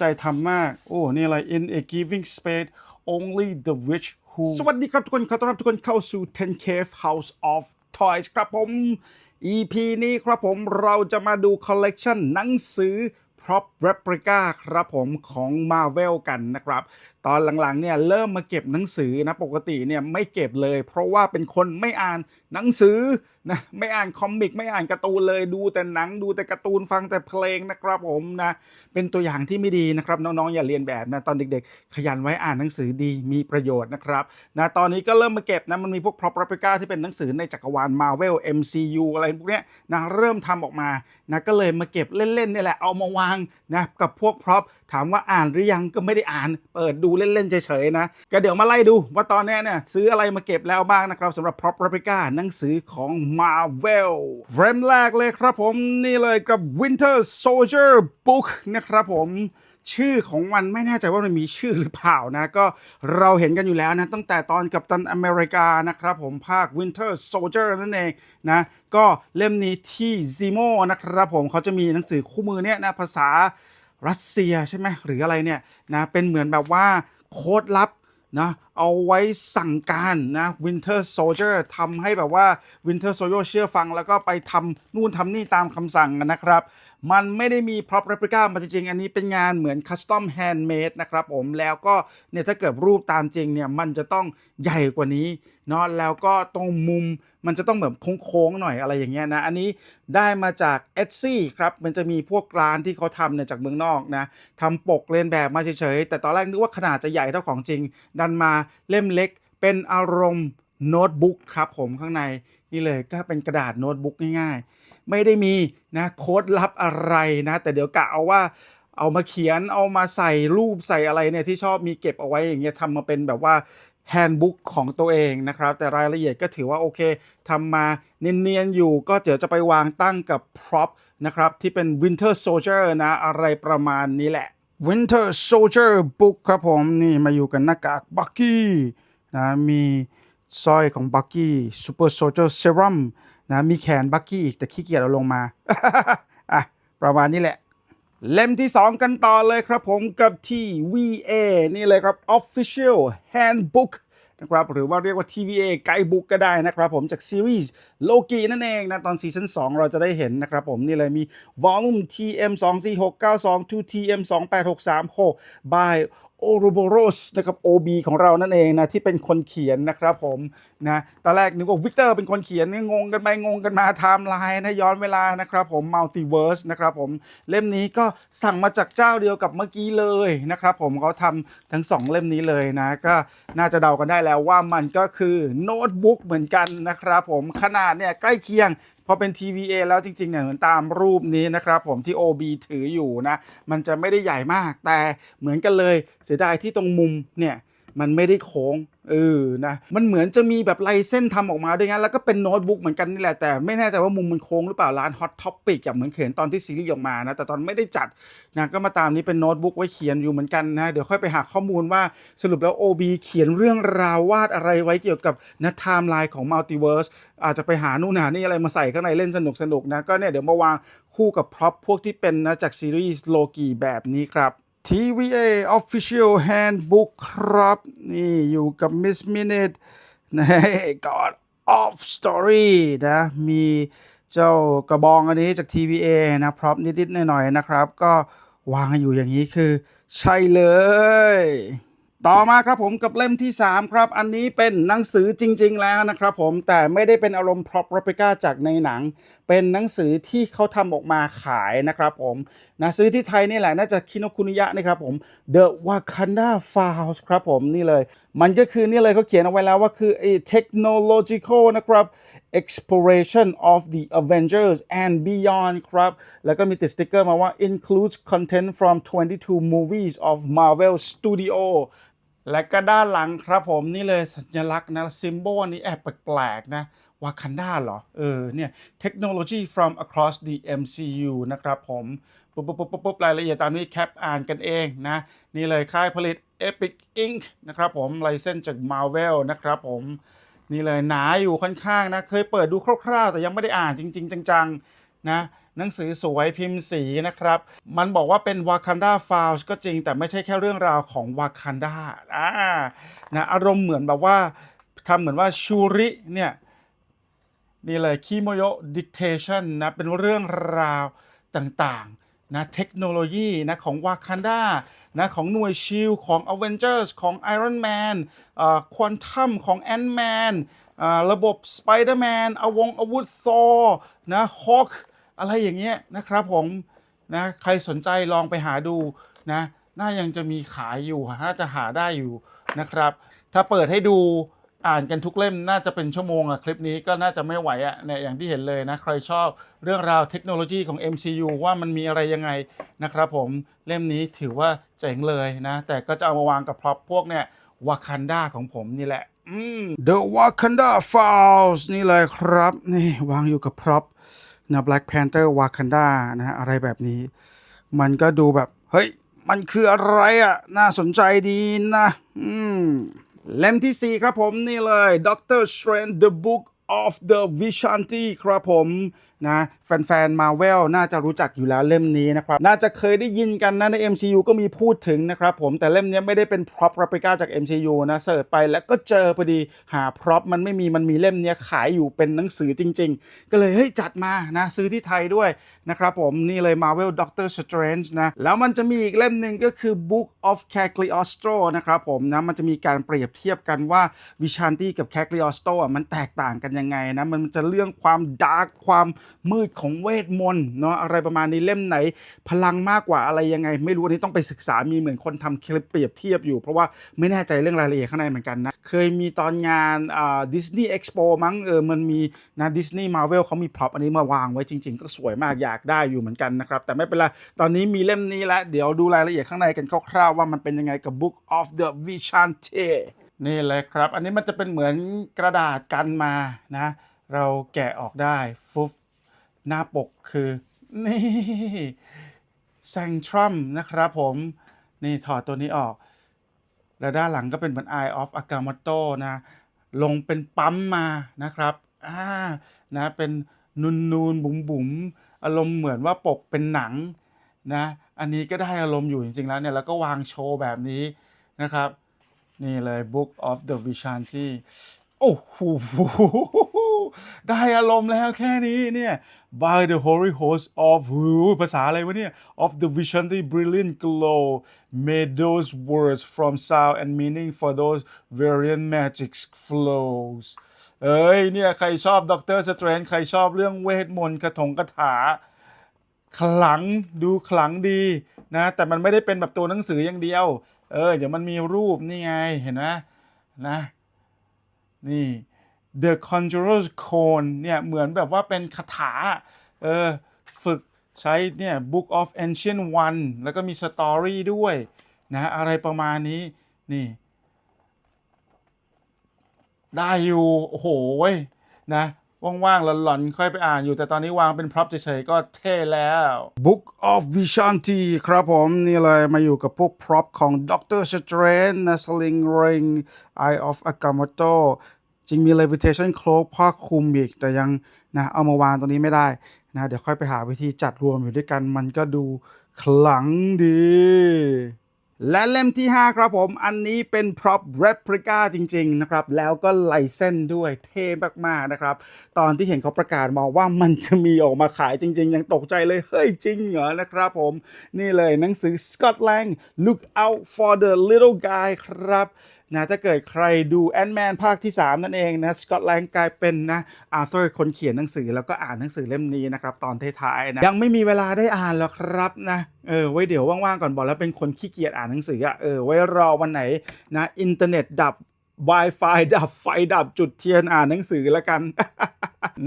ใจทำมาก โอ้ นี่อะไร in a giving space only the rich who สวัสดีครับทุกคนขอต้อนรับทุกคนเข้าสู่ 10 Cave House of Toys ครับผม EP นี้ครับผมเราจะมาดูคอลเลกชันหนังสือ prop replica ครับผมของ Marvel กันนะครับ ตอนหลังๆเนี่ยเริ่มมาเก็บหนังสือนะปกติเนี่ยไม่เก็บเลย เพราะว่าเป็นคนไม่อ่านหนังสือนะไม่อ่านคอมิกไม่อ่านการ์ตูนเลยดูแต่หนังดูแต่การ์ตูนฟังแต่เพลงนะครับผมนะเป็นตัวอย่างที่ไม่ดีนะครับน้องๆอย่าเรียนแบบนะตอนเด็กๆ ขยันไว้อ่านหนังสือดีมีประโยชน์นะครับนะตอนนี้ก็เริ่มมาเก็บนะมันมีพวก prop replica ที่เป็นหนังสือในจักรวาล Marvel MCU อะไรพวกเนี้ยนะเริ่มทำออกมานะก็เลยมาเก็บเล่นๆนี่แหละเอามาวางนะกับพวก prop ถามว่าอ่านหรือยังก็ไม่ได้อ่าน เปิดดูเล่นๆเฉยๆนะก็เดี๋ยวมาไล่ดูว่าตอนนี้เนี่ยซื้ออะไรมาเก็บแล้วบ้างนะครับสำหรับ prop replica หนังสือของ Marvel เริ่มแรกเลยครับผมนี่เลยกับ Winter Soldier Book นะครับผมชื่อของมันไม่แน่ใจว่ามันมีชื่อหรือเปล่านะก็เราเห็นกันอยู่แล้วนะตั้งแต่ตอนกับตันอเมริกานะครับผมภาค Winter Soldier นั่นเองนะก็เล่มนี้ที่ Zemo นะครับผมเขาจะมีหนังสือคู่มือเนี่ยนะภาษารัสเซียใช่ไหมหรืออะไรเนี่ยนะเป็นเหมือนแบบว่าโค้ดลับ นะเอาไว้สั่งการนะ Winter Soldier ทำให้แบบว่า Winter Soldier เชื่อฟังแล้วก็ไปทำนู่นทำนี่ตามคำสั่งกันนะครับ มันไม่ได้มี prop replica มาจริงๆ อันนี้เป็นงานเหมือน custom handmade นะครับผมแล้วก็เนี่ยถ้าเกิดรูปตามจริงเนี่ยมันจะต้องใหญ่กว่านี้เนาะแล้วก็ตรงมุมมันจะต้องแบบโค้งๆหน่อยอะไรอย่างเงี้ยนะ อันนี้ได้มาจาก Etsy ครับมันจะมีพวกร้านที่เขาทำเนี่ยจากเมืองนอกนะทำปกเลียนแบบมาเฉยๆ แต่ตอนแรกนึกว่าขนาดจะใหญ่เท่าของจริง ดันมาเล่มเล็กเป็นอารมณ์โน้ตบุ๊กครับผมข้างในนี่เลยก็เป็นกระดาษโน้ตบุ๊กง่ายๆ ไม่ได้มีนะโค้ดลับอะไรนะ แต่เดี๋ยวกะเอาว่าเอามาเขียนเอามาใส่รูปใส่อะไรเนี่ยที่ชอบมีเก็บเอาไว้อย่างเงี้ยทำมาเป็นแบบว่าแฮนด์บุ๊กของตัวเองนะครับ แต่รายละเอียดก็ถือว่าโอเคทำมาเนียนๆอยู่ก็เดี๋ยวจะไปวางตั้งกับพร็อพนะครับที่เป็น Winter Soldier นะอะไรประมาณนี้แหละ Winter Soldier Book ครับผมนี่มาอยู่กันหน้ากากบักกี้นะมีสร้อยของบักกี้ Super Soldier Serum นะมีแขนบักกี้อีกแต่ขี้เกียจเอาลงมาอะประมาณนี้แหละ เล่มที่ 2 กันต่อเลยครับผมกับที่ VA นี่เลยครับ Official Handbook นะครับหรือว่าเรียกว่า TVA Guidebook ก็ได้นะครับผมจากซีรีส์โลกีนั่นเองนะ ตอนซีซั่น2 เราจะได้เห็นนะครับผม นี่เลยมี Volume TM 2 4 6 9 2 2 TM 2 8 6 3 6 by Ouroboros นะครับ OB ของเรานั่นเองนะ ที่เป็นคนเขียนนะครับผมนะตอนแรกนึกว่าวิกเตอร์เป็นคนเขียนนี่งงกันไปงงกันมาไทม์ไลน์นะย้อนเวลานะครับผม Multiverse นะครับผมเล่มนี้ก็สั่งมาจากเจ้าเดียวกับเมื่อกี้เลยนะครับผมเขาทำทั้ง 2 เล่มนี้เลยนะ ก็น่าจะเดากันได้แล้วว่ามันก็คือโน้ตบุ๊กเหมือนกันนะครับผมขนาดเนี่ยใกล้เคียง อเป็น TVA แล้วจริงๆเนี่ยเหมือนตามรูปนี้นะครับผมที่ OB ถืออยู่นะ มันจะไม่ได้ใหญ่มากแต่เหมือนกันเลยเสียดายที่ตรงมุมเนี่ย มันไม่ได้โค้งเออนะมันเหมือนจะมีแบบลายเส้นทำออกมาด้วยงั้นแล้วก็เป็นโน้ตบุ๊กเหมือนกันนี่แหละแต่ไม่แน่ใจว่ามุมมันโค้งหรือเปล่าร้าน Hot Topic อย่างเหมือนเขียนตอนที่ซีรีส์ออกมานะแต่ตอนไม่ได้จัดนะก็มาตามนี้เป็นโน้ตบุ๊กไว้เขียนอยู่เหมือนกันนะเดี๋ยวค่อยไปหาข้อมูลว่าสรุปแล้ว OB เขียนเรื่องราววาดอะไรไว้เกี่ยวกับนะไทม์ไลน์ของ Multiverse อาจจะไปหานู่นหานี่อะไรมาใส่ข้างในเล่นสนุกสนุกๆนะก็เนี่ยเดี๋ยวมาวางคู่กับพร็อพพวกที่เป็นนะจากซีรีส์โลกีแบบนี้ครับ TVA Official Handbook ครับ นี่อยู่กับ Miss Minute ใน God of Story นะมีเจ้ากระบองอันนี้จาก TVA นะพร็อพนิดๆหน่อยๆนะครับ ก็วางอยู่อย่างนี้คือ ใช่เลย ต่อมาครับผมกับเล่มที่ 3 ครับ อันนี้เป็นหนังสือจริง ๆ แล้วนะครับผมแต่ไม่ได้เป็นอารมณ์ prop replica จากในหนัง เป็นหนังสือที่เขาทำออกมาขายนะครับผมนะซื้อที่ไทยนี่แหละน่าจะคิโนคุนิยะนะครับผม The Wakanda Files ครับผมนี่เลย มันก็คือนี่เลยเขาเขียนเอาไว้แล้วว่าคือ a technological นะครับ exploration of the Avengers and beyond ครับ แล้วก็มีติดสติ๊กเกอร์มาว่า includes content from 22 movies of Marvel Studio และก็ด้านหลังครับผมนี่เลยสัญลักษณ์นะซิมโบลนี้แอบแปลกๆนะวากันดาเหรอ เออ เนี่ย technology from across the MCU นะครับผมปุ๊บปุ๊บปุ๊บปุ๊บปุ๊บรายละเอียดตามนี้แคปอ่านกันเองนะ นี่เลยค่ายผลิต Epic Inc นะครับผมไลเซนจาก Marvel นะครับผม นี่เลยหนาอยู่ค่อนข้างนะ เคยเปิดดูคร่าวๆ แต่ยังไม่ได้อ่านจริง ๆ จังๆ นะ หนังสือสวยพิมพ์สีนะครับ มันบอกว่าเป็น Wakanda Files ก็จริง แต่ไม่ใช่แค่เรื่องราวของ Wakanda อ่านะอารมณ์เหมือนแบบว่าทำเหมือนว่าชูริเนี่ยนี่เลยคิโมโยดิกเทชันนะเป็นเรื่องราวต่างๆนะเทคโนโลยีนะของ Wakanda นะของหน่วยชิลของ Avengers ของ Iron Man ควอนตัมของ Ant-Man อ่าระบบ Spider-Man อาวงอาวุธ Thor นะ Hawk อ อะไรอย่างเงี้ยนะครับผมนะใครสนใจลองไปหาดูนะน่ายังจะมีขายอยู่น่าจะหาได้อยู่นะครับ ถ้าเปิดให้ดูอ่านกันทุกเล่มน่าจะเป็นชั่วโมงอะคลิปนี้ก็น่าจะไม่ไหวอะเนี่ยอย่างที่เห็นเลยนะ ใครชอบเรื่องราวเทคโนโลยีของ MCU ว่ามันมีอะไรยังไงนะครับผมเล่มนี้ถือว่าเจ๋งเลยนะ แต่ก็จะเอามาวางกับพร็อพพวกเนี่ยวากันดาของผมนี่แหละ The Wakanda Files นี่เลยครับ นี่วางอยู่กับพร็อพ นะ Black Panther Wakanda นะฮะอะไรแบบนี้ มันก็ดูแบบ เฮ้ย มันคืออะไรอะ น่าสนใจดีนะ อืม เล่มที่ 4 ครับผมนี่เลย Doctor Strange The Book of the Vishanti ครับผม นะแฟนๆ Marvel น่าจะรู้จักอยู่แล้วเล่มนี้นะครับ น่าจะเคยได้ยินกันนะใน MCU ก็มีพูดถึงนะครับผมแต่เล่มนี้ไม่ได้เป็น prop replica จาก MCU นะเสิร์ชไปแล้วก็เจอพอดีหา prop มันไม่มีมันมีเล่มนี้ขายอยู่เป็นหนังสือจริง ๆ ก็เลยเฮ้ยจัดมานะซื้อที่ไทยด้วยนะครับผมนี่เลย Marvel Doctor Strange นะแล้วมันจะมีอีกเล่มหนึ่งก็คือ Book of Cagliostro นะครับผมนะมันจะมีการเปรียบเทียบกันว่าวิชานตี้กับ Cagliostro อะมันแตกต่างกันยังไงนะมันจะเรื่องความดาร์กความมืดของเวทมนต์เนาะอะไรประมาณนี้เล่มไหน พลังมากกว่าอะไรยังไง ไม่รู้อันนี้ต้องไปศึกษามีเหมือนคนทำคลิปเปรียบเทียบอยู่ เพราะว่าไม่แน่ใจเรื่องรายละเอียดข้างในเหมือนกันนะเคยมีตอนงานอ่าดิสนีย์เอ็กซ์โปมั้งเออมันมีนะดิสนีย์มาเวลเขามีพร็อพอันนี้มาวางไว้จริง ๆ ก็สวยมากอยากได้อยู่เหมือนกันนะครับแต่ไม่เป็นไรตอนนี้มีเล่มนี้แล้วเดี๋ยวดูรายละเอียดข้างในกันคร่าวๆว่ามันเป็นยังไงกับ Book of the Vishanti นี่เลยครับ อันนี้มันจะเป็นเหมือนกระดาษกันมานะ เราแกะออกได้ฟุบ หน้าปกคือ นี่แซงทรัมนะครับผม นี่ถอดตัวนี้ออก แล้วด้านหลังก็เป็นเหมือน Eye of Agamotto นะ ลงเป็นปั๊มมานะครับอ่านะเป็นนูนนูนบุ๋มบุ๋มๆอารมณ์เหมือนว่าปกเป็นหนังนะ อันนี้ก็ได้อารมณ์อยู่จริงๆแล้วเนี่ย แล้วก็วางโชว์แบบนี้นะครับ นี่เลย Book of the Vishanti โอ้โห ได้อารมณ์แล้วแค่นี้เนี่ย By the holy host of ภาษาอะไรวะเนี่ย of the Vishanti brilliant glow may those words from sound and meaning for those variant magic flows เอ้ยเนี่ย ใครชอบด็อกเตอร์สเตรนใครชอบเรื่องเวทมนต์คาถงคาถาขลังดูขลังดีนะ แต่มันไม่ได้เป็นแบบตัวหนังสืออย่างเดียว เออ เดี๋ยวมันมีรูปนี่ไงเห็นไหมนะ นี่ The Conjurer's Cone เนี่ยเหมือนแบบว่าเป็นคาถาเออฝึกใช้เนี่ย Book of Ancient One แล้วก็มีสตอรี่ด้วยนะอะไรประมาณนี้นี่ ได้อยู่ โอ้โหนะว่างๆหล่อนๆ ค่อยไปอ่านอยู่แต่ตอนนี้วางเป็นพร็อพเฉยๆ ก็เท่แล้ว Book of Vishanti ครับผม นี่เลยมาอยู่กับพวกพร็อพของ Doctor Strange นะ Sling Ring Eye of Agamotto จริงมี Levitation Cloak ผ้าคลุมอีก แต่ยังนะเอามาวางตรงนี้ไม่ได้นะเดี๋ยวค่อยไปหาวิธีจัดรวมอยู่ด้วยกันมันก็ดูขลังดี และเล่มที่ 5 ครับผมอันนี้เป็น prop replica จริง ๆ นะครับ แล้วก็ไลเส้นด้วยเท่มาก ๆ นะครับ ตอนที่เห็นเขาประกาศมาว่ามันจะมีออกมาขายจริง ๆ ยังตกใจเลย เฮ้ย จริงเหรอ นะครับผม นี่เลยหนังสือ Scott Lang Look Out for the Little Guy ครับ นะถ้าเกิดใครดูแอนแมนภาคที่ 3 นั่นเองนะสกอตแลนด์กลายเป็นนะอาร์เธอร์คนเขียนหนังสือแล้วก็อ่านหนังสือเล่มนี้นะครับตอนท้ายๆนะยังไม่มีเวลาได้อ่านหรอกครับนะเออไว้เดี๋ยวว่างๆก่อนบอกแล้วเป็นคนขี้เกียจอ่านหนังสืออะเออไว้รอวันไหนนะอินเทอร์เน็ตดับ Wi-Fi ดับไฟดับจุดเทียนอ่านหนังสือแล้วกัน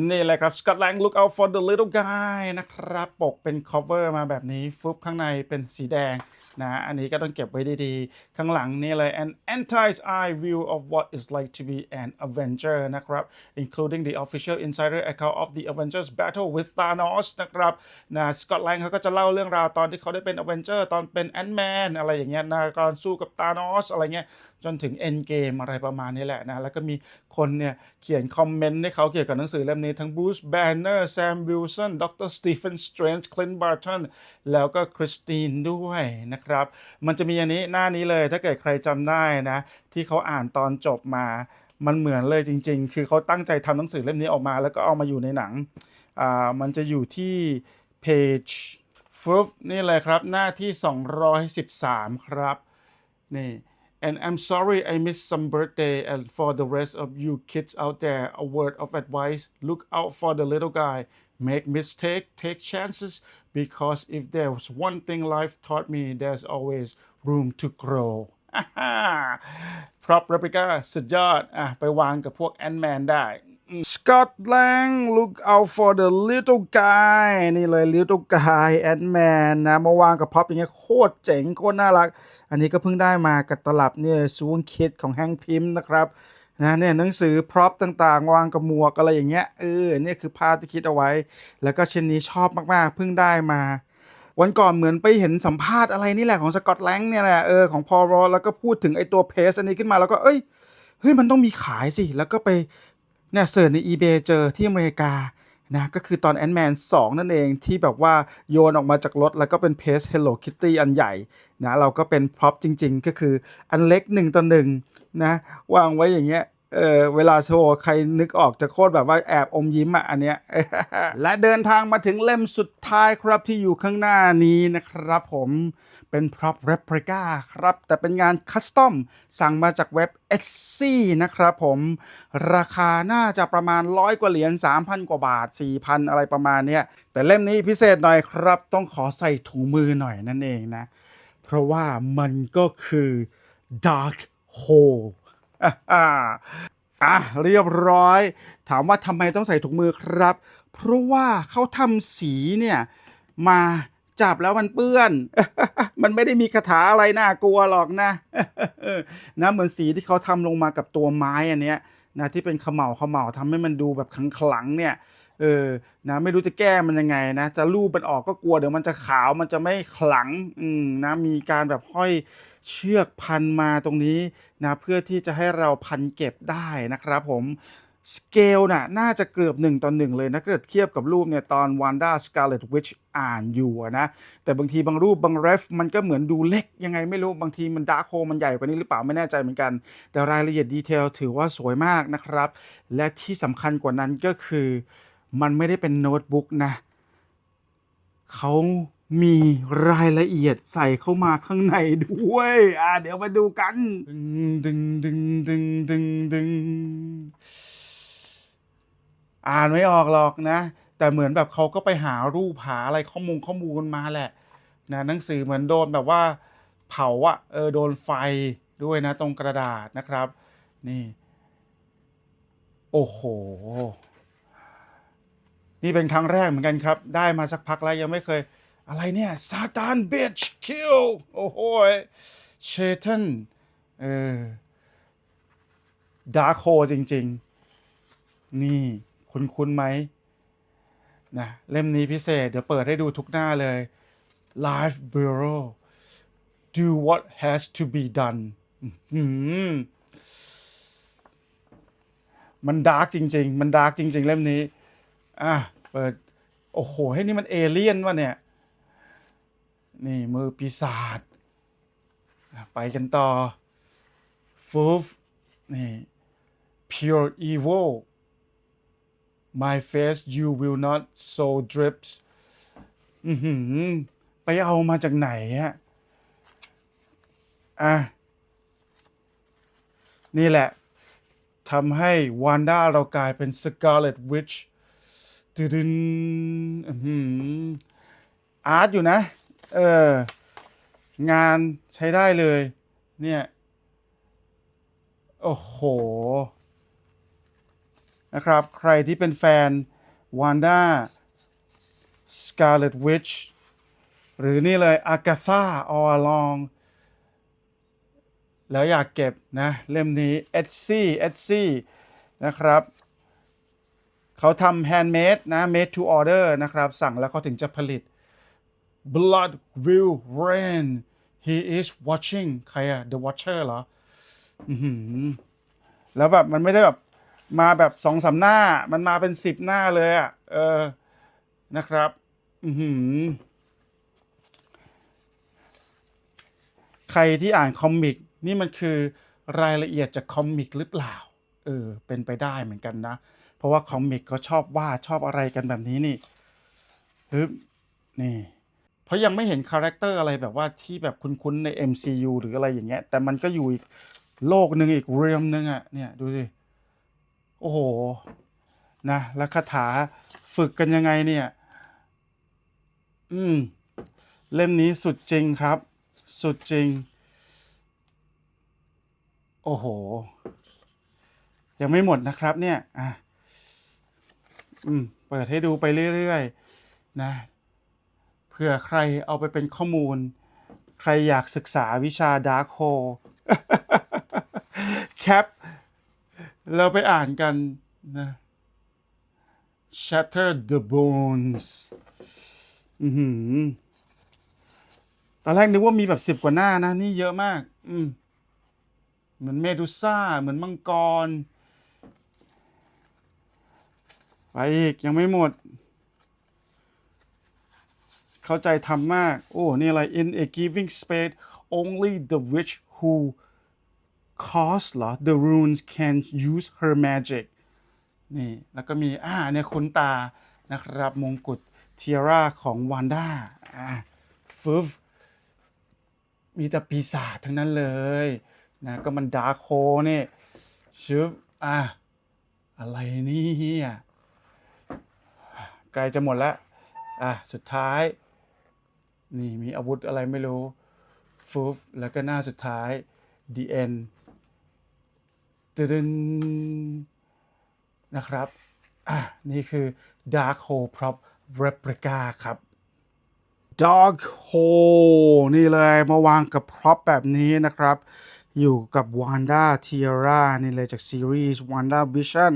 นี่แหละครับ Scott Lang Look Out for the Little Guy นะครับ ปกเป็น cover มาแบบนี้ ฟุบข้างในเป็นสีแดง นะอันนี้ก็ต้องเก็บไว้ดีๆ ข้างหลังนี่เลย an anti-eye view of what it's like to be an Avenger นะครับ including the official insider account of the Avengers battle with Thanos นะครับนะสกอตแลนด์เขาก็จะเล่าเรื่องราวตอนที่เขาได้เป็น Avenger ตอนเป็น Ant-Man อะไรอย่างเงี้ยนะก่อนสู้กับ Thanos อะไรเงี้ย จนถึง End Game อะไรประมาณนี้แหละนะแล้วก็มีคนเนี่ยเขียนคอมเมนต์ให้เขาเกี่ยวกับหนังสือเล่มนี้ทั้ง Bruce Banner Sam Wilson Dr. Stephen Strange Clint Barton แล้วก็คริสตินด้วยนะครับมันจะมีอันนี้หน้านี้เลยถ้าเกิดใครจำได้นะที่เขาอ่านตอนจบมามันเหมือนเลยจริง ๆ คือเขาตั้งใจทำหนังสือเล่มนี้ออกมา แล้วก็เอามาอยู่ในหนังอ่ามันจะอยู่ที่ page ฟึบนี่เลยครับหน้าที่ 213 ครับนี่ and I'm sorry I missed some birthday and for the rest of you kids out there a word of advice look out for the little guy make mistake take chances because if there's one thing life taught me there's always room to grow พร็อพ replica สุดยอด อ่ะ ไปวางกับพวกแอนแมนได้ Scott Lang look out for the little guy นี่เลย little guy Ant Man นะมาวางกับพ็อปอย่างเงี้ยโคตรเจ๋งโคตรน่ารัก อันนี้ก็เพิ่งได้มากับตลับเนี่ยซูนคิดของแฮงพิมพ์นะครับนะเนี่ยหนังสือพร็อพต่างๆ วางกับหมวกอะไรอย่างเงี้ยเออเนี่ยคือภาพที่คิดเอาไว้ แล้วก็ชิ้นนี้ชอบมากๆ เพิ่งได้มา วันก่อนเหมือนไปเห็นสัมภาษณ์อะไรนี่แหละของสกอตแลงเนี่ยแหละเออของพอรอแล้วก็พูดถึงไอตัวเพสอันนี้ขึ้นมาแล้วก็เอ้ยเฮ้ยมันต้องมีขายสิ แล้วก็ไป เนี่ยเสิร์ชใน eBay เจอที่อเมริกานะก็คือตอน Ant-Man 2นั่นเองที่แบบว่าโยนออกมาจากรถ แล้วก็เป็นเพจ Hello Kitty อันใหญ่นะเราก็เป็นพร็อพจริง ๆ ก็คืออันเล็ก 1ต่อ1นะวางไว้อย่างเงี้ย เออเวลาโชว์ใครนึกออกจะโคตรแบบว่าแอบอมยิ้มอะอันเนี้ย และเดินทางมาถึงเล่มสุดท้ายครับที่อยู่ข้างหน้านี้นะครับผมเป็นพร็อพ replica ครับ แต่เป็นงานคัสตอมสั่งมาจากเว็บ Etsy นะครับผม ราคาน่าจะประมาณร้อยกว่าเหรียญ3,000 กว่าบาท 4,000 อะไรประมาณเนี้ย แต่เล่มนี้พิเศษหน่อยครับ ต้องขอใส่ถุงมือหน่อยนั่นเองนะ เพราะว่ามันก็คือ Dark Hole อะเรียบร้อย ถามว่าทำไมต้องใส่ถุงมือครับ เพราะว่าเขาทำสีเนี่ย มาจับแล้วมันเปื้อน มันไม่ได้มีคาถาอะไรน่ากลัวหรอกนะนะเหมือนสีที่เขาทำลงมากับตัวไม้อันเนี้ยนะที่เป็นเขม่าเขม่าทำให้มันดูแบบขลังๆเนี่ยเออ นะ ไม่รู้จะแก้มันยังไงนะ จะรูปมันออกก็กลัวเดี๋ยวมันจะขาว มันจะไม่ขลัง อืม นะ มีการแบบห้อย เชือกพันมาตรงนี้นะเพื่อที่จะให้เราพันเก็บได้นะครับผมสเกลน่ะน่าจะเกือบหนึ่งต่อหนึ่งเลยนะเกิดเทียบกับรูปเนี่ยตอนวันด้าสกาเลตวิชอ่านอยู่นะแต่บางทีบางรูปบางเรฟมันก็เหมือนดูเล็กยังไงไม่รู้ บางทีมันดาร์คโฮมันใหญ่กว่านี้หรือเปล่าไม่แน่ใจเหมือนกัน แต่รายละเอียดดีเทลถือว่าสวยมากนะครับ และที่สำคัญกว่านั้นก็คือ มันไม่ได้เป็นโน้ตบุ๊กนะเขา มีรายละเอียดใส่เข้ามาข้างในด้วย อ่าเดี๋ยวมาดูกันดึงดึงดึงดึงดึงดึงอ่านไม่ออกหรอกนะ แต่เหมือนแบบเขาก็ไปหารูปหาอะไรข้อมูลข้อมูลมาแหละ นะหนังสือเหมือนโดนแบบว่า เผาอะเออโดนไฟด้วยนะ ตรงกระดาษนะครับ นี่ โอ้โหนี่เป็นครั้งแรกเหมือนกันครับ ได้มาสักพักแล้วยังไม่เคย อะไรเนี่ยซาตานเบชคิลโอ้โหเชตันเออดาร์คโฮจริง ๆ นี่ คุณคุณไหมนะเล่มนี้พิเศษ เดี๋ยวเปิดให้ดูทุกหน้าเลย Life Bureau do what has to be done มมันดาร์กจริง ๆ มันดาร์กจริง ๆ เล่มนี้ อะ เปิด โอ้โห ให้นี่มันเอเลี่ยนวะเนี่ย นี่มือปีศาจไปกันต่อฟูฟนี่ pure evil my face you will not so drips อือหือไปเอามาจากไหนฮะอะ นี่แหละทำให้วานด้าเรากลายเป็น Scarlet Witch ตึดึนอื้อหืออาร์ตอยู่นะ เออ งานใช้ได้เลย เนี่ย โอ้โห นะครับ ใครที่เป็นแฟนวานด้า Scarlet Witch หรือนี่เลยอากา t า all along แล้วอยากเก็บนะ เล่มนี้ Etsy Etsy นะครับ เขาทำ handmade นะ made to order นะครับ สั่งแล้วเขาถึงจะผลิต blood will rain he is watching ใครอะ the watcher เหรออื้อหือแล้วแบบมันไม่ได้แบบมาแบบสองสามหน้า มันมาเป็นสิบหน้าเลยอะเออนะครับ อือหือใครที่อ่านคอมิกนี่มันคือรายละเอียดจากคอมิกหรือเปล่า เออ เป็นไปได้เหมือนกันนะ เพราะว่าคอมิกเขาชอบวาดชอบอะไรกันแบบนี้นี่ฮึบนี่ เพราะยังไม่เห็นคาแรคเตอร์อะไรแบบว่าที่แบบคุ้นๆใน MCU หรืออะไรอย่างเงี้ย แต่มันก็อยู่อีกโลกหนึ่งอีกเรียมหนึ่งอะเนี่ยดูสิ โอ้โห นะ แล้วคาถาฝึกกันยังไงเนี่ย อืม เล่มนี้สุดจริงครับ สุดจริง โอ้โห ยังไม่หมดนะครับเนี่ย อะ อืม เปิดให้ดูไปเรื่อยๆ นะ เผื่อใครเอาไปเป็นข้อมูล ใครอยากศึกษาวิชา Dark Hole แคป เราไปอ่านกันนะ Shatter the Bones อือหือตอนแรกนึกว่ามีแบบสิบกว่าหน้านะ นี่เยอะมาก อืมเหมือนเมดูซ่า เหมือนมังกร ไปอีก ยังไม่หมด เข้าใจทำมาก โอ้ นี่อะไร in a giving space only the witch who cause เหรอ the runes can use her magic นี่ แล้วก็มี อ่า เนี่ยคุณตา นะครับ มงกุฎเทียร่าของวันด้า อ่าฟึบมีแต่ปีศาจทั้งนั้นเลย นะ ก็มันดาร์คโคนี่ชึบอะ อะไรเนี่ยใกล้จะหมดแล้ว อะ สุดท้าย นี่มีอาวุธอะไรไม่รู้ฟูฟแล้วก็หน้าสุดท้าย the end ตึนนะครับ อะ นี่คือ Dark Hole Prop Replica ครับ Dog Hole นี่เลยมาวางกับพร็อพแบบนี้นะครับ อยู่กับ Wanda Tiara นี่เลยจากซีรีส์ Wanda Vision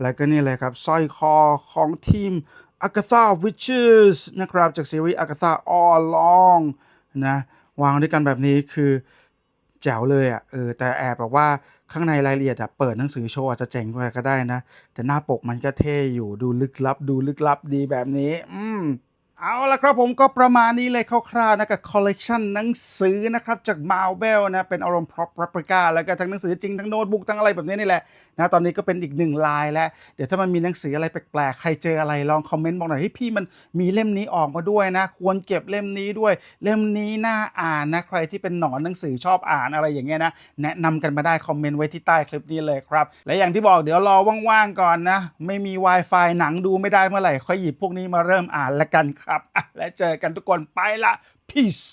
แล้วก็นี่เลยครับสร้อยคอของทีม อากาธาวิช e s นะครับ จากซีรีส์ Agatha All Along นะวางด้วยกันแบบนี้คือแจ๋วเลยอะเออแต่แอบแบบว่าข้างในรายละเอียดอะเปิดหนังสือโชว์อาจจะเจ๋งกว่าก็ได้นะ แต่หน้าปกมันก็เท่อยู่ดูลึกลับ ดูลึกลับดีแบบนี้ อืม เอาละครับผมก็ประมาณนี้เลยคร่าวๆนะกับคอลเลกชันหนังสือนะครับจาก Marvel นะเป็นอารมณ์ prop replica แล้วก็ทั้งหนังสือจริงทั้งโน้ตบุ๊กทั้งอะไรแบบนี้นี่แหละนะตอนนี้ก็เป็นอีกหนึ่งลายแล้ว เดี๋ยวถ้ามันมีหนังสืออะไรแปลกๆ ใครเจออะไรลองคอมเมนต์บอกหน่อยให้พี่มันมีเล่มนี้ออกมาด้วยนะ ควรเก็บเล่มนี้ด้วย เล่มนี้น่าอ่านนะใครที่เป็นหนอนหนังสือชอบอ่านอะไรอย่างเงี้ยนะแนะนำกันมาได้คอมเมนต์ไว้ที่ใต้คลิปนี้เลยครับและอย่างที่บอกเดี๋ยวรอว่างๆก่อนนะ ไม่มี Wi-Fi หนังดูไม่ได้เมื่อไหร่ค่อยหยิบพวกนี้มาเริ่มอ่านละกันครับอะและเจอกันทุกคนไปละ peace